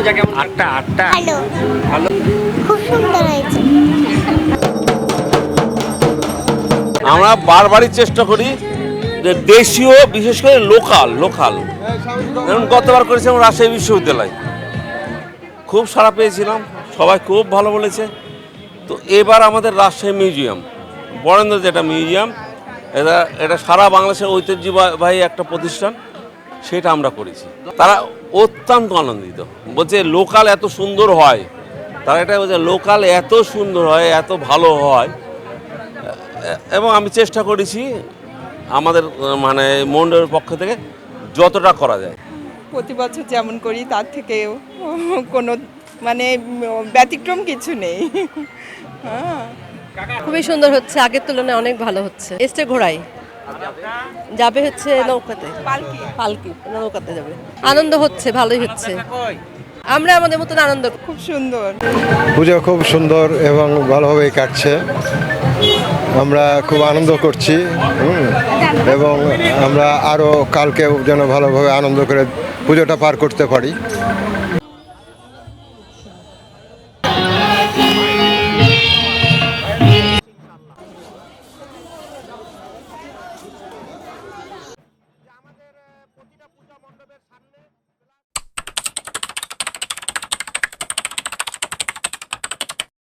পূজা কেমন? আটটা আটটা। ভালো। ভালো। খুব সুন্দর হয়েছে। আমরা বারবারই চেষ্টা করি যে দেশীয় বিশেষ করে লোকাল লোকাল। যেমন গতবার করেছিলাম রাজশাহী বিশ্ববিদ্যালয়। খুব সারা পেয়েছিলাম সবাই খুব ভালো বলেছে। তো এবার আমাদের রাজশাহী মিউজিয়াম বরেন্দ্র যেটা মিউজিয়াম। এটা এটা সারা বাংলাদেশের ঐতিহ্যবাহী একটা প্রতিষ্ঠান। সেটা আমরা করেছি। তারা অত্যন্ত আনন্দিত। বলছে লোকাল এত সুন্দর হয়। তারা এটা বলছে লোকাল এত সুন্দর হয় এত ভালো হয়। এবং আমি চেষ্টা করেছি আমাদের মানে মন্ডলের পক্ষ থেকে যতটা করা যায়। প্রতি বছর যেমন করি তার থেকে কোনো মানে ব্যতিক্রম কিছু নেই। হ্যাঁ। খুবই সুন্দর হচ্ছে আগের তুলনায় অনেক ভালো হচ্ছে। এসছে ঘোড়াই যাবে হচ্ছে নৌকাতে। পালকি। পালকি নৌকাতে যাবে। আনন্দ হচ্ছে ভালোই হচ্ছে। আমরা আমাদের মতন আনন্দ খুব সুন্দর। পুজো খুব সুন্দর এবং ভালোভাবেই কাটছে। আমরা খুব আনন্দ করছি হুম, এবং আমরা আরও কালকে যেন ভালোভাবে আনন্দ করে পুজোটা পার করতে পারি।